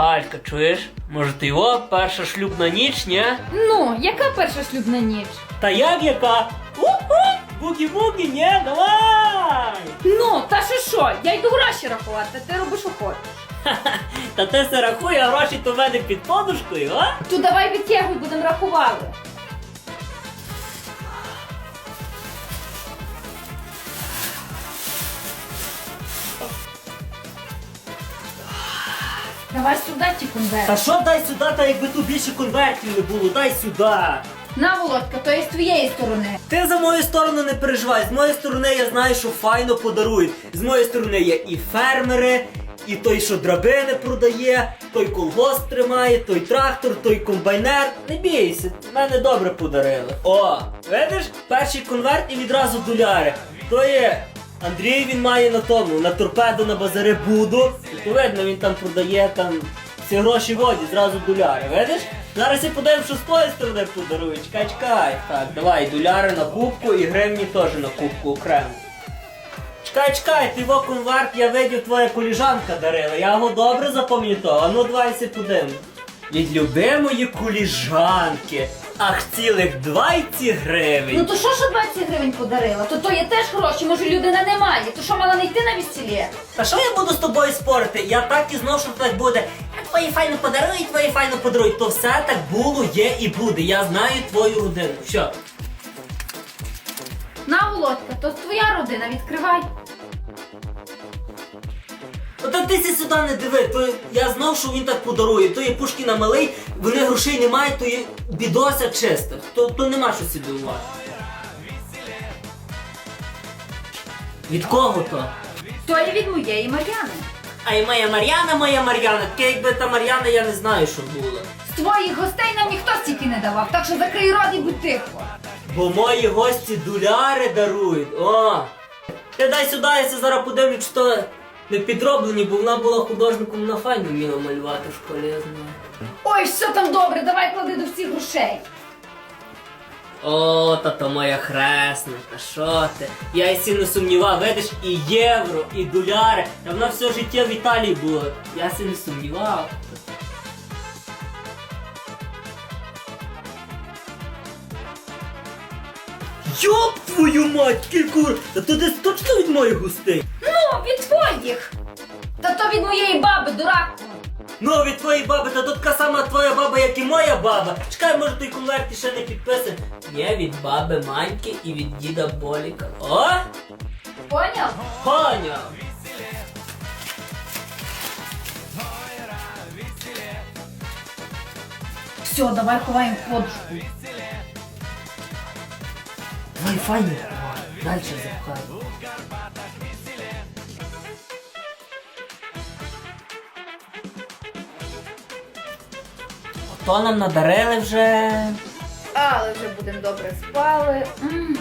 Галька, чуєш? Може ти його перша шлюбна ніч, ні? Ну, яка перша шлюбна ніч? Та як яка? У-ху! Бугі-бугі, ні, давай! Ну, та що що? Я йду гроші рахувати, ти робиш охоту. Та ти все рахує, а гроші то в мене під подушкою, а? То давай відтягуй, будемо рахувати. Давай сюди ті конверти. Та що дай сюди, та якби тут більше конвертів не було, дай сюди. На, Володька, то є з твоєї сторони. Ти за мою сторону не переживай. З моєї сторони я знаю, що файно подарують. З моєї сторони є і фермери, і той, що драбини продає, той колгосп тримає, той трактор, той комбайнер. Не бійся, мене добре подарили. О, видиш, перший конверт і відразу доляри. То є. Андрій він має на тому, на торпеду на базари буду. Видно, він там продає там всі гроші воді, зразу доляри, видиш? Зараз я подивимо, що з твоєї сторони подарують. Чекай, чекай. Так, давай, доляри на кубку і гривні теж на кубку окремо. Чекай, чекай, ти його конверт, я видів, твоя коліжанка дарила. Я його добре запам'ятав. А ну давай си подивимо. Від любимої коліжанки. Ах, цілих 20 гривень. Ну то що ж 20 гривень подарила? То то є теж гроші, може людина не має. То що мала не йти на весілля? Та що я буду з тобою спорити? Я так і знав, що так буде. Я твої файно подарують, твої файно подарують. То все так було, є і буде. Я знаю твою родину. Що? На, Володька, то твоя родина, відкривай. Ну та ти сі сюди не диви, то я знав, що він так подарує. То є Пушкіна малий, вони грошей немає, то є бідося чиста. То, то нема що собі дивувати. Від кого то? То є від моєї Мар'яни. А й моя Мар'яна, моя Мар'яна. Таке якби та Мар'яна, я не знаю, що було. З твоїх гостей нам ніхто стільки не давав, так що закрий рот і будь тихо. Бо мої гості дуляри дарують. О! Ти дай сюди, я зараз подивлю, чи то не підроблені, бо вона була художником на файно вміла малювати в школі, я знаю. Ой, все там добре, давай клади до всіх грошей. О, та то моя хресна, та що ти? Я сі не сумнівав, видиш, і євро, і доляри. Та вона все життя в Італії була. Я не сумнівав. Йоп твою мать, кільку! Та то десь точно від моїх гостей. Ну, від твоїх. Та то від моєї баби, дураку. Ну, від твоєї баби, та то така сама твоя баба, як і моя баба. Чекай, може той конверт ще не підписаний. Є від баби Маньки і від діда Боліка. О! Поняв? Поняв! Все, давай ховаємо в подушку. Давай файно. Далі запхай. Ото нам надарили вже. Але вже будемо добре спали. М.